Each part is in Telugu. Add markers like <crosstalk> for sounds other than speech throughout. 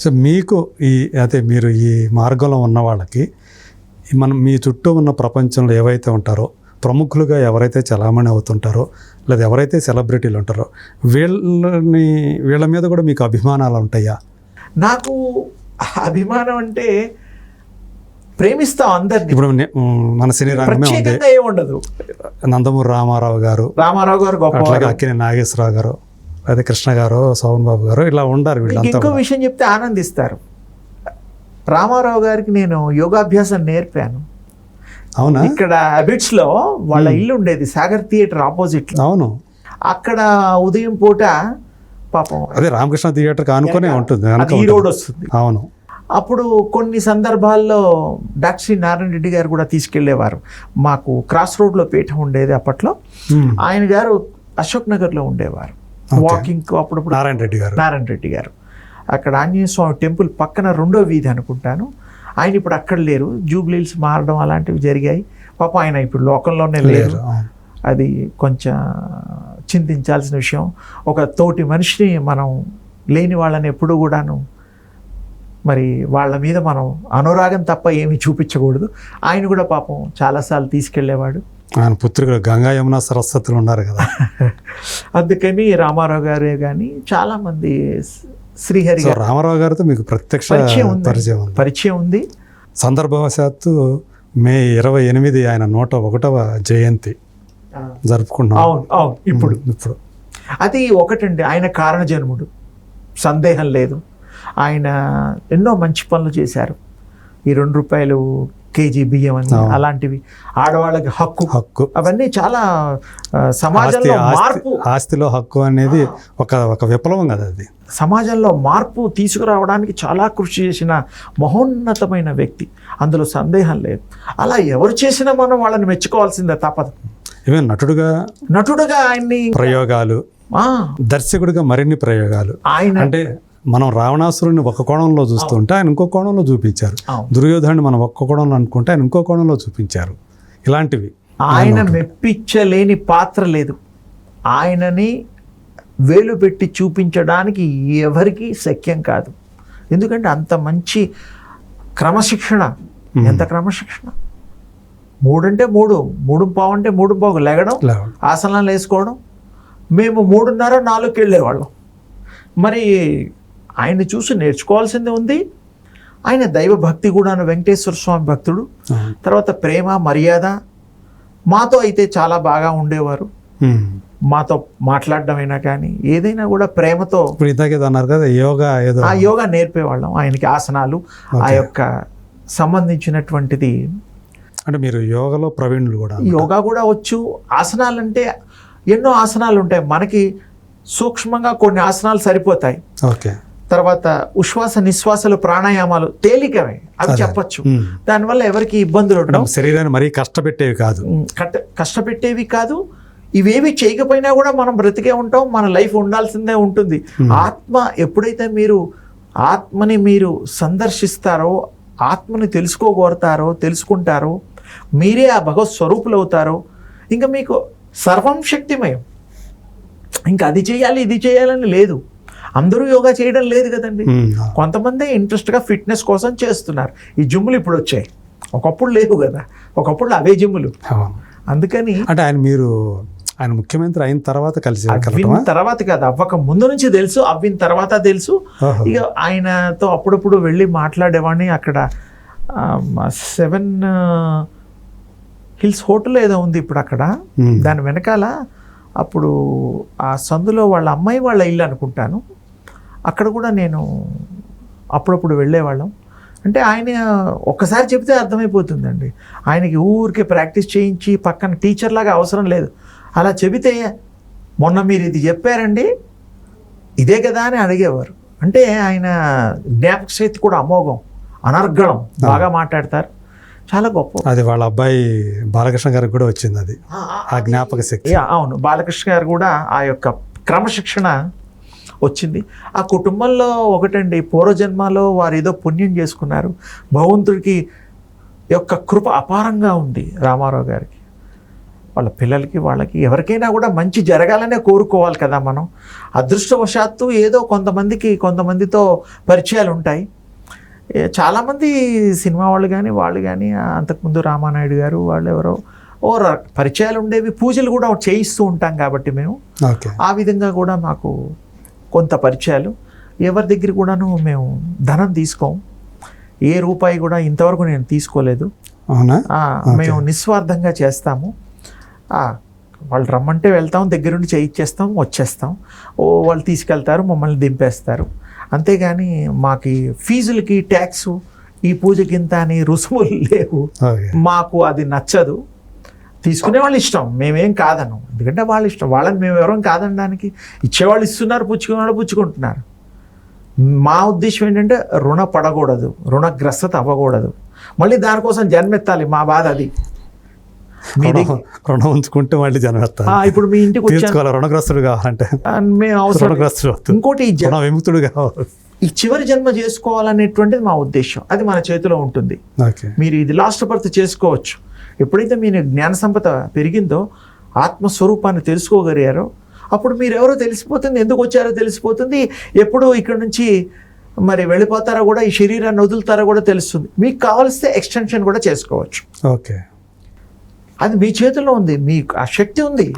సో మీకు ఈ అదే మీరు ఈ మార్గంలో ఉన్న వాళ్ళకి మనం మీ చుట్టూ ఉన్న ప్రపంచంలో ఏవైతే ఉంటారో ప్రముఖులుగా ఎవరైతే చలామణి అవుతుంటారో లేదా ఎవరైతే సెలబ్రిటీలు ఉంటారో వీళ్ళని వీళ్ళ మీద కూడా మీకు అభిమానాలు ఉంటాయా? నాకు అభిమానం అంటే ప్రేమిస్తాం అందరినీ. ఇప్పుడు మన సినీ రంగమే ఉంది. నందమూరి రామారావు గారు రామారావు గారు అట్లాగే గొప్ప అక్కినే నాగేశ్వరరావు గారు అదే కృష్ణ గారు సోమన్ బాబు గారు ఇలా ఉండారు వీళ్ళంతా ఇంకో. విషయం చెప్తే ఆనందిస్తారు. రామారావు గారికి నేను యోగాభ్యాసం నేర్పాను. అవునా? ఇక్కడ అబిట్స్లో వాళ్ళ ఇల్లు ఉండేది సాగర్ థియేటర్ ఆపోజిట్ అవును. అక్కడ ఉదయం పూట పాపం అదే రామకృష్ణ థియేటర్ ఆనుకునే ఉంటుంది ఈ. రోడ్ వస్తుంది. అవును. అప్పుడు కొన్ని సందర్భాల్లో డాక్టర్ శ్రీ నారాయణ రెడ్డి గారు కూడా తీసుకెళ్ళేవారు మాకు క్రాస్ రోడ్లో పీఠం ఉండేది అప్పట్లో. ఆయన గారు అశోక్ నగర్లో ఉండేవారు. Okay. వాకింగ్ అప్పుడప్పుడు నారాయణ రెడ్డి గారు. నారాయణ రెడ్డి గారు. అక్కడ ఆంజనేయ స్వామి టెంపుల్ పక్కన రెండో వీధి అనుకుంటాను. ఆయన ఇప్పుడు అక్కడ లేరు. జూబ్లీల్స్ మారడం అలాంటివి జరిగాయి. పాప ఆయన ఇప్పుడు లోకంలోనే లేరు. అది కొంచెం చింతించాల్సిన విషయం. ఒక తోటి మనిషిని మనం లేని వాళ్ళని ఎప్పుడు కూడాను మరి వాళ్ళ మీద మనం అనురాగం తప్ప ఏమీ చూపించకూడదు. ఆయన కూడా పాపం చాలాసార్లు తీసుకెళ్ళేవాడు. ఆయన పుత్రికలు గంగా యమున సరస్వతులు ఉన్నారు కదా. <laughs> అందుకని రామారావు గారే కానీ చాలామంది శ్రీహరి రామారావు గారితో మీకు ప్రత్యక్ష పరిచయం ఉంది. పరిచయం ఉంది. సందర్భవశాత్తు మే ఇరవై ఎనిమిది ఆయన నూట ఒకటవ జయంతి జరుపుకుంటున్నాం. అవును అవును ఇప్పుడు. ఇప్పుడు. అది ఒకటండి ఆయన కారణ జన్ముడు సందేహం లేదు. ఆయన ఎన్నో మంచి పనులు చేశారు. ఈ రెండు రూపాయలు కేజీ బియ్యం అని. అలాంటివి. ఆడవాళ్ళకి హక్కు. హక్కు. అవన్నీ చాలా సమాజంలో మార్పు. ఆస్తిలో హక్కు అనేది ఒక ఒక విప్లవం కదా అది. సమాజంలో మార్పు తీసుకురావడానికి చాలా కృషి చేసిన మహోన్నతమైన వ్యక్తి. అందులో సందేహం లేదు. అలా ఎవరు చేసినా మనం వాళ్ళని మెచ్చుకోవాల్సిందే తప్పదు. ఈవెన్ నటుడుగా నటుడుగా ఆయన్ని ప్రయోగాలు ఆ, దర్శకుడిగా మరిన్ని ప్రయోగాలు. ఆయన అంటే మనం రావణాసురుని ఒక కోణంలో చూస్తుంటే ఆయన ఇంకో కోణంలో చూపించారు. అవును. దుర్యోధనుని మనం ఒక్క కోణంలో అనుకుంటే ఆయన ఇంకో కోణంలో చూపించారు. ఇలాంటివి ఆయన మెప్పించలేని పాత్ర లేదు. ఆయనని వేలు పెట్టి చూపించడానికి ఎవరికి శక్యం కాదు. ఎందుకంటే అంత మంచి క్రమశిక్షణ. ఎంత క్రమశిక్షణ? మూడంటే మూడు మూడు పావు అంటే మూడు పావు లెగడం ఆసనాలు వేసుకోవడం మేము మూడున్నర నాలుగుకి వెళ్ళేవాళ్ళం. మరి ఆయన చూసి నేర్చుకోవాల్సింది ఉంది. ఆయన దైవ భక్తి కూడా వెంకటేశ్వర స్వామి భక్తుడు. తర్వాత ప్రేమ మర్యాద మాతో అయితే చాలా బాగా ఉండేవారు. మాతో మాట్లాడడమైనా కానీ ఏదైనా కూడా ప్రేమతో అన్నారు కదా యోగా ఏదో. ఆ యోగా నేర్పేవాళ్ళం. ఆయనకి ఆసనాలు ఆ యొక్క సంబంధించినటువంటిది అంటే మీరు యోగలో ప్రవీణులు కూడా యోగా కూడా వచ్చు. ఆసనాలంటే ఎన్నో ఆసనాలు ఉంటాయి మనకి సూక్ష్మంగా కొన్ని ఆసనాలు సరిపోతాయి. ఓకే. తర్వాత ఉశ్వాస నిశ్వాసలు ప్రాణాయామాలు తేలికవే అవి చెప్పచ్చు. దానివల్ల ఎవరికి ఇబ్బందులు ఉండవు. శరీరాన్ని మరీ కష్టపెట్టేవి కాదు. కష్టపెట్టేవి కాదు. ఇవేవి చేయకపోయినా కూడా మనం బ్రతికే ఉంటాం మన లైఫ్ ఉండాల్సిందే ఉంటుంది. ఆత్మ ఎప్పుడైతే మీరు ఆత్మని మీరు సందర్శిస్తారో ఆత్మని తెలుసుకోగోరతారో తెలుసుకుంటారో మీరే ఆ భగవత్ స్వరూపులు అవుతారో ఇంకా మీకు సర్వం శక్తిమయం. ఇంకా అది చేయాలి ఇది చేయాలని లేదు. అందరూ యోగా చేయడం లేదు కదండి. కొంతమంది ఇంట్రెస్ట్గా ఫిట్నెస్ కోసం చేస్తున్నారు. ఈ జిమ్ములు ఇప్పుడు వచ్చాయి. ఒకప్పుడు లేవు కదా. ఒకప్పుడు అవే అవును. అందుకని అంటే ఆయన మీరు ఆయన ముఖ్యమంత్రి అయిన తర్వాత కలిసి అవ్విన తర్వాత కాదు అవ్వక ముందు నుంచి తెలుసు అవ్విన తర్వాత తెలుసు. ఇక ఆయనతో అప్పుడప్పుడు వెళ్ళి మాట్లాడేవాడిని అక్కడ సెవెన్ హిల్స్ హోటల్ ఏదో ఉంది ఇప్పుడు అక్కడ. దాని వెనకాల అప్పుడు ఆ సందులో వాళ్ళ అమ్మాయి వాళ్ళ ఇల్లు అనుకుంటాను. అక్కడ కూడా నేను అప్పుడప్పుడు వెళ్ళేవాళ్ళం. అంటే ఆయన ఒక్కసారి చెప్తే అర్థమైపోతుందండి. ఆయనకి ఊరికే ప్రాక్టీస్ చేయించి పక్కన టీచర్ లాగా అవసరం లేదు. అలా చెబితే మొన్న మీరు ఇది చెప్పారండి ఇదే కదా అని అడిగేవారు. అంటే ఆయన జ్ఞాపక శక్తి కూడా అమోఘం అనర్గళం బాగా మాట్లాడతారు. చాలా గొప్ప. అది వాళ్ళ అబ్బాయి బాలకృష్ణ గారికి కూడా వచ్చింది అది. ఆ జ్ఞాపక శక్తి. అవును. బాలకృష్ణ గారు కూడా ఆ యొక్క క్రమశిక్షణ వచ్చింది. ఆ కుటుంబంలో ఒకటండి పూర్వజన్మలో వారు ఏదో పుణ్యం చేసుకున్నారు. భగవంతుడికి యొక్క కృప అపారంగా ఉంది రామారావు గారికి. వాళ్ళ పిల్లలకి వాళ్ళకి ఎవరికైనా కూడా మంచి జరగాలనే కోరుకోవాలి కదా మనం. అదృష్టవశాత్తు ఏదో కొంతమందికి కొంతమందితో పరిచయాలు ఉంటాయి. చాలామంది సినిమా వాళ్ళు కానీ వాళ్ళు కానీ అంతకుముందు రామానాయుడు గారు వాళ్ళు ఎవరో ఓ పరిచయాలు ఉండేవి పూజలు కూడా చేయిస్తూ ఉంటాం కాబట్టి మేము. ఆ విధంగా కూడా మాకు కొంత పరిచయాలు. ఎవరి దగ్గర కూడాను మేము ధనం తీసుకోం ఏ రూపాయి కూడా ఇంతవరకు నేను తీసుకోలేదు. అవునా? మేము నిస్వార్థంగా చేస్తాము. వాళ్ళు రమ్మంటే వెళ్తాం దగ్గరుండి చేయిచ్చేస్తాం వచ్చేస్తాం. ఓ వాళ్ళు తీసుకెళ్తారు మమ్మల్ని దింపేస్తారు. అంతేగాని మాకు ఫీజులకి ట్యాక్స్ ఈ పూజకి ఇంత అని రుసుములు లేవు. మాకు అది నచ్చదు. తీసుకునే వాళ్ళు ఇష్టం. మేమేం కాదను ఎందుకంటే వాళ్ళ ఇష్టం. వాళ్ళని మేము ఎవరం కాదనడానికి ఇచ్చేవాళ్ళు ఇస్తున్నారు పుచ్చుకునే వాళ్ళు పుచ్చుకుంటున్నారు. మా ఉద్దేశం ఏంటంటే రుణ పడకూడదు. రుణగ్రస్తత అవ్వకూడదు. మళ్ళీ దానికోసం జన్మెత్తాలి. మా బాధ అది. రుణం ఉంచుకుంటే మళ్ళీ జనం ఎత్తాలి ఆ, ఇప్పుడు మీ ఇంటికి తీర్చుకోవాలి. రుణగ్రస్తుడు కావాలంటే. మేము అవసరం రుణగ్రస్తుడు ఇంకోటి రుణ విముక్తుడు కావాలి. ఈ చివరి జన్మ చేసుకోవాలనేటువంటిది మా ఉద్దేశం. అది మన చేతిలో ఉంటుంది. మీరు ఇది లాస్ట్ బర్త్ చేసుకోవచ్చు. ఎప్పుడైతే మీ జ్ఞాన సంపద పెరిగిందో ఆత్మస్వరూపాన్ని తెలుసుకోగలిగారో అప్పుడు మీరు ఎవరో తెలిసిపోతుంది ఎందుకు వచ్చారో తెలిసిపోతుంది. ఎప్పుడు ఇక్కడ నుంచి మరి వెళ్ళిపోతారో కూడా ఈ శరీరాన్ని వదులుతారో కూడా తెలుస్తుంది. మీకు కావలిస్తే ఎక్స్టెన్షన్ కూడా చేసుకోవచ్చు. ఓకే. అది మీ చేతిలో ఉంది. మీకు ఆ శక్తి ఉంది.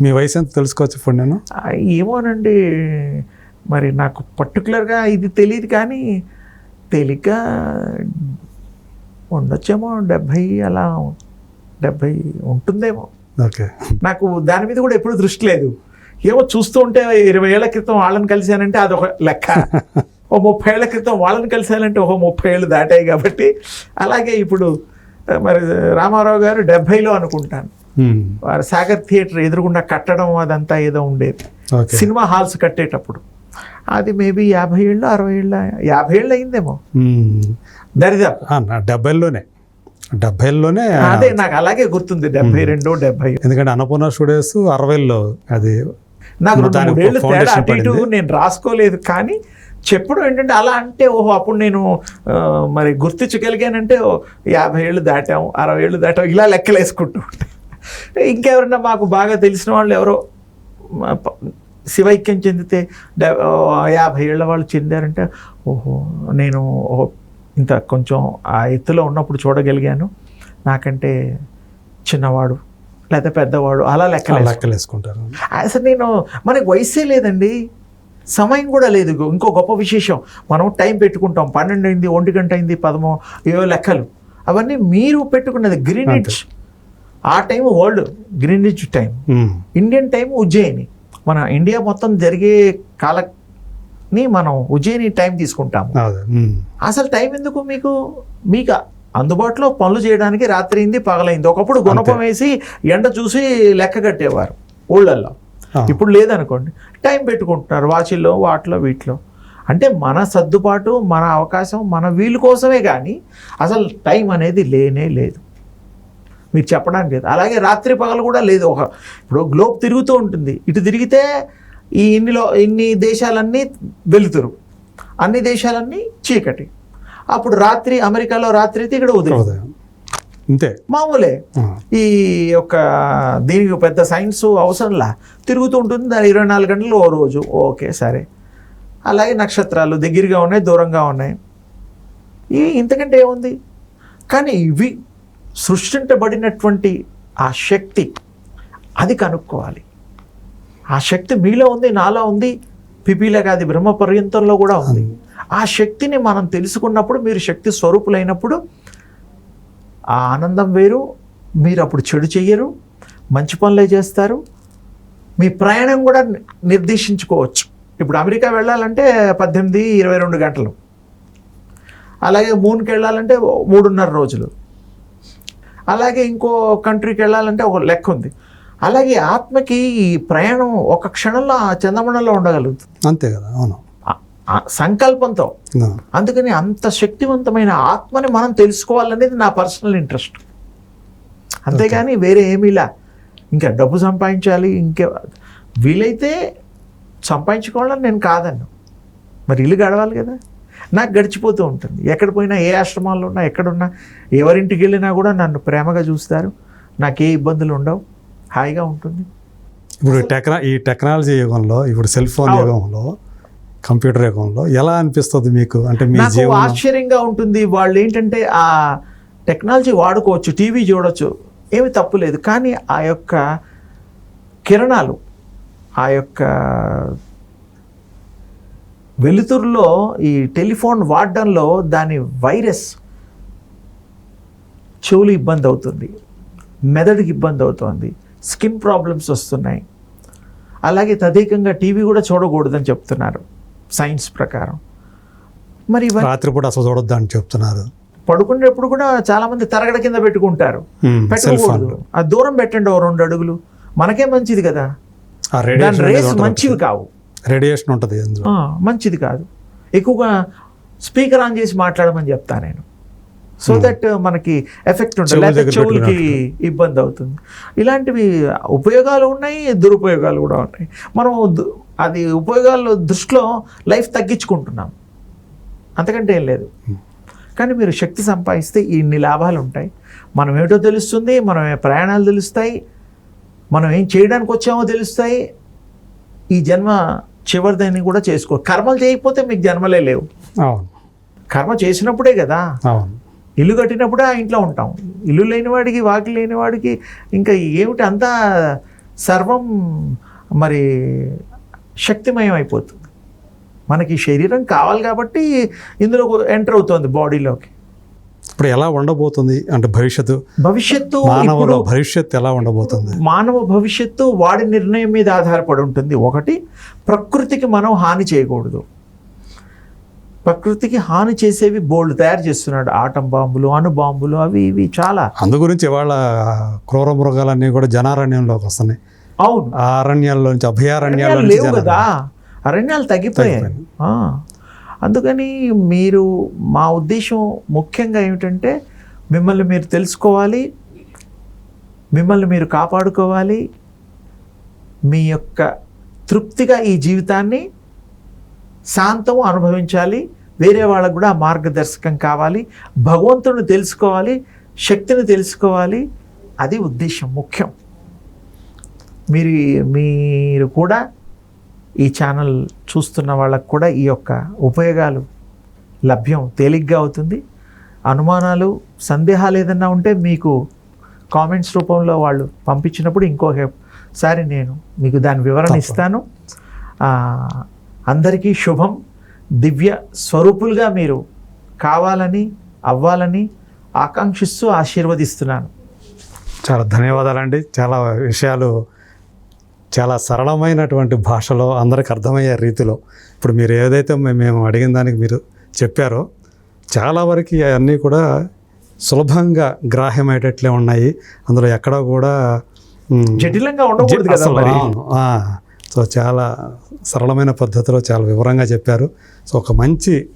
మీ వయసు ఎంత తెలుసుకోవచ్చు ఇప్పుడు నేను? ఏమోనండి. మరి నాకు పర్టికులర్గా ఇది తెలియదు కానీ తేలిక ఉండొచ్చేమో డెబ్భై అలా డెబ్భై ఉంటుందేమో. ఓకే. నాకు దాని మీద కూడా ఎప్పుడు దృష్టి లేదు. ఏమో చూస్తూ ఉంటే ఇరవై ఏళ్ళ క్రితం వాళ్ళని కలిశానంటే అదొక లెక్క. ఓ ముప్పై ఏళ్ళ క్రితం వాళ్ళని కలిశానంటే ఒక ముప్పై ఏళ్ళు దాటాయి కాబట్టి అలాగే ఇప్పుడు మరి రామారావు గారు డెబ్భైలో అనుకుంటాను. వారు సాగర్ థియేటర్ ఎదురుగుండా కట్టడం అదంతా ఏదో ఉండేది. సినిమా హాల్స్ కట్టేటప్పుడు. అది మేబీ యాభై ఏళ్ళు అరవై ఏళ్ళ యాభై ఏళ్ళు అయిందేమో. దరిదాపు. ఆ, నా డెబ్బైల్లోనే. డెబ్బైల్లోనే అదే నాకు అలాగే గుర్తుంది. డెబ్బై రెండు డెబ్బై ఎందుకంటే అన్నపూర్ణ స్టూడియోస్ అరవైలో అది నాకు రెండు తేడా. అటు ఇటు. నేను రాసుకోలేదు కానీ చెప్పడం ఏంటంటే అలా అంటే ఓహో అప్పుడు నేను మరి గుర్తించగలిగానంటే ఓ యాభై ఏళ్ళు దాటాం అరవై ఏళ్ళు దాటాం ఇలా లెక్కలు వేసుకుంటూ. ఇంకెవరన్నా మాకు బాగా తెలిసిన వాళ్ళు ఎవరో శివైక్యం చెందితే యాభై ఏళ్ళ వాళ్ళు చెందారంటే ఓహో నేను ఓహో ఇంత కొంచెం ఆ ఎత్తులో ఉన్నప్పుడు చూడగలిగాను. నాకంటే చిన్నవాడు లేకపోతే పెద్దవాడు అలా లెక్కలు వేసుకుంటా. లెక్కలు వేసుకుంటారు అసలు నేను మనకి వయసే లేదండి. సమయం కూడా లేదు. ఇంకో గొప్ప విశేషం మనం టైం పెట్టుకుంటాం. పన్నెండు అయింది ఒంటి గంట అయింది పదమో ఏవో లెక్కలు. అవన్నీ మీరు పెట్టుకున్నది గ్రీనిచ్. ఆ time world Greenwich time. Indian time Ujjain. మన ఇండియా మొత్తం జరిగే కాలని మనం ఉజ్జయిని టైం తీసుకుంటాము. అసలు టైం ఎందుకు మీకు? మీకు అందుబాటులో పనులు చేయడానికి రాత్రి అయింది పగలైంది. ఒకప్పుడు గుణపం వేసి ఎండ చూసి లెక్క కట్టేవారు ఊళ్ళల్లో. ఇప్పుడు లేదనుకోండి. టైం పెట్టుకుంటున్నారు వాచిల్లో వాటిలో వీటిలో. అంటే మన సర్దుబాటు మన అవకాశం మన వీలు కోసమే కానీ అసలు టైం అనేది లేనే లేదు. మీరు చెప్పడానికి లేదు. అలాగే రాత్రి పగలు కూడా లేదు. ఒక ఇప్పుడు గ్లోబ్ తిరుగుతూ ఉంటుంది. ఇటు తిరిగితే ఈ ఇన్నిలో ఇన్ని దేశాలన్నీ వెలుతురు. అన్ని దేశాలన్నీ చీకటి. అప్పుడు రాత్రి అమెరికాలో రాత్రి అయితే ఇక్కడ ఉదయం. ఇంతే. మామూలే. ఈ యొక్క దీనికి పెద్ద సైన్స్ అవసరంలా. తిరుగుతూ ఉంటుంది. దాని ఇరవై నాలుగు గంటలు ఓ రోజు. ఓకే సరే. అలాగే నక్షత్రాలు దగ్గరగా ఉన్నాయి దూరంగా ఉన్నాయి. ఈ ఇంతకంటే ఏముంది? కానీ ఇవి సృష్టించబడినటువంటి ఆ శక్తి. అది కనుక్కోవాలి. ఆ శక్తి మీలో ఉంది నాలో ఉంది. పిపిలగా కాదు బ్రహ్మ పర్యంతంలో కూడా ఉంది. ఆ శక్తిని మనం తెలుసుకున్నప్పుడు మీరు శక్తి స్వరూపులైనప్పుడు ఆ ఆనందం వేరు మీరు అప్పుడు చెడు చెయ్యరు మంచి పనులే చేస్తారు. మీ ప్రయాణం కూడా నిర్దేశించుకోవచ్చు. ఇప్పుడు అమెరికా వెళ్ళాలంటే పద్దెనిమిది ఇరవై రెండు గంటలు. అలాగే మూన్కి వెళ్ళాలంటే మూడున్నర రోజులు. అలాగే ఇంకో కంట్రీకి వెళ్ళాలంటే ఒక లెక్క ఉంది. అలాగే ఆత్మకి ఈ ప్రయాణం ఒక క్షణంలో ఆ చందమణంలో ఉండగలుగుతుంది. అంతే కదా అవును. సంకల్పంతో. అందుకని అంత శక్తివంతమైన ఆత్మని మనం తెలుసుకోవాలనేది నా పర్సనల్ ఇంట్రెస్ట్. అంతేగాని వేరే ఏమీలా ఇంకా డబ్బు సంపాదించాలి ఇంకే వీలైతే సంపాదించుకోవాలని నేను కాదన్ను. మరి ఇల్లు గడవాలి కదా. నాకు గడిచిపోతూ ఉంటుంది. ఎక్కడ పోయినా ఏ ఆశ్రమాల్లో ఉన్నా ఎక్కడున్నా ఎవరింటికి వెళ్ళినా కూడా నన్ను ప్రేమగా చూస్తారు. నాకు ఏ ఇబ్బందులు ఉండవు. హాయిగా ఉంటుంది. ఇప్పుడు టెక్నా ఈ టెక్నాలజీ యుగంలో ఇప్పుడు సెల్ ఫోన్. యుగంలో కంప్యూటర్ యుగంలో ఎలా అనిపిస్తుంది మీకు? అంటే మీ జీవనం ఆశ్చర్యంగా ఉంటుంది. వాళ్ళు ఏంటంటే ఆ టెక్నాలజీ వాడుకోవచ్చు టీవీ చూడొచ్చు ఏమి తప్పు లేదు. కానీ ఆ యొక్క కిరణాలు ఆ యొక్క వెలుతురులో ఈ టెలిఫోన్ వాడడంలో దాని వైరస్ చెవులు ఇబ్బంది అవుతుంది మెదడుకి ఇబ్బంది అవుతుంది. స్కిన్ ప్రాబ్లమ్స్ వస్తున్నాయి. అలాగే తదేకంగా టీవీ కూడా చూడకూడదని చెప్తున్నారు సైన్స్ ప్రకారం. మరి ఇవన్నీ రాత్రిపూట అసలు చూడొద్దు అని చెప్తున్నారు. పడుకునేటప్పుడు కూడా చాలా మంది తరగడ కింద పెట్టుకుంటారు. పెట్టకూడదు. ఆ దూరం పెట్టండి ఓ రెండు అడుగులు. మనకే మంచిది కదా. దాని రేస్ మంచివి కావు. రేడియేషన్ ఉంటుంది మంచిది కాదు. ఎక్కువగా స్పీకర్ ఆన్ చేసి మాట్లాడమని చెప్తా నేను. సో దట్ మనకి ఎఫెక్ట్ ఉంటుంది. లేకపోతే చెవులకి ఇబ్బంది అవుతుంది ఇలాంటివి ఉపయోగాలు ఉన్నాయి దురుపయోగాలు కూడా ఉన్నాయి. మనం అది ఉపయోగాలు దృష్టిలో లైఫ్ తగ్గించుకుంటున్నాం. అంతకంటే ఏం లేదు. కానీ మీరు శక్తి సంపాదిస్తే ఇన్ని లాభాలు ఉంటాయి. మనం ఏమిటో తెలుస్తుంది మనం ఏ ప్రయాణాలు తెలుస్తాయి మనం ఏం చేయడానికి వచ్చామో తెలుస్తాయి. ఈ జన్మ చివరిదని కూడా చేసుకో కర్మలు చేయకపోతే మీకు జన్మలే లేవు. అవును. కర్మ చేసినప్పుడే కదా. అవును. ఇల్లు కట్టినప్పుడే ఆ ఇంట్లో ఉంటాం. ఇల్లు లేనివాడికి వాకి లేనివాడికి ఇంకా ఏమిటి అంతా సర్వం మరి శక్తిమయం అయిపోతుంది. మనకి శరీరం కావాలి కాబట్టి ఇందులో ఎంటర్ అవుతుంది బాడీలోకి. ఇప్పుడు ఎలా ఉండబోతుంది? అంటే భవిష్యత్తు. భవిష్యత్తు మానవుల ఇప్పుడు భవిష్యత్తు ఎలా ఉండబోతుంది? మానవ భవిష్యత్తు వాడి నిర్ణయం మీద ఆధారపడి ఉంటుంది. ఒకటి ప్రకృతికి మనం హాని చేయకూడదు. ప్రకృతికి హాని చేసేవి బోల్డ్ తయారు చేస్తున్నాడు. ఆటం బాంబులు అణు బాంబులు అవి ఇవి చాలా. అందు గురించి ఇవాళ క్రూర మృగాలన్నీ కూడా జనారణ్యంలోకి వస్తున్నాయి. అవును. ఆ అరణ్యాల్లో నుంచి నుంచి లేవు కదా? అరణ్యాలు తగ్గిపోయాయి. అందుకని మీరు మా ఉద్దేశం ముఖ్యంగా ఏమిటంటే మిమ్మల్ని మీరు తెలుసుకోవాలి మిమ్మల్ని మీరు కాపాడుకోవాలి మీ యొక్క తృప్తిగా ఈ జీవితాన్ని శాంతం అనుభవించాలి. వేరే వాళ్ళకు కూడా మార్గదర్శకం కావాలి. భగవంతుని తెలుసుకోవాలి. శక్తిని తెలుసుకోవాలి. అది ఉద్దేశం ముఖ్యం. మీరు మీరు కూడా ఈ ఛానల్ చూస్తున్న వాళ్ళకు కూడా ఈ యొక్క ఉపయోగాలు లభ్యం తేలిగ్గా అవుతుంది. అనుమానాలు సందేహాలు ఏదన్నా ఉంటే మీకు కామెంట్స్ రూపంలో వాళ్ళు పంపించినప్పుడు ఇంకొకసారి నేను మీకు దాని వివరణ. ఇస్తాను. అందరికీ శుభం. దివ్య స్వరూపులుగా మీరు కావాలని అవ్వాలని ఆకాంక్షిస్తూ ఆశీర్వదిస్తున్నాను. చాలా ధన్యవాదాలండి. చాలా విషయాలు చాలా సరళమైనటువంటి భాషలో అందరికి అర్థమయ్యే రీతిలో. ఇప్పుడు మీరు ఏదైతే మేము అడిగిన దానికి మీరు చెప్పారో చాలా వరకు అవన్నీ కూడా సులభంగా గ్రాహ్యమయ్యేటట్లే ఉన్నాయి. అందులో ఎక్కడ కూడా జటిలంగా ఉండకూడదు కదా సో చాలా సరళమైన పద్ధతిలో చాలా వివరంగా చెప్పారు. సో ఒక మంచి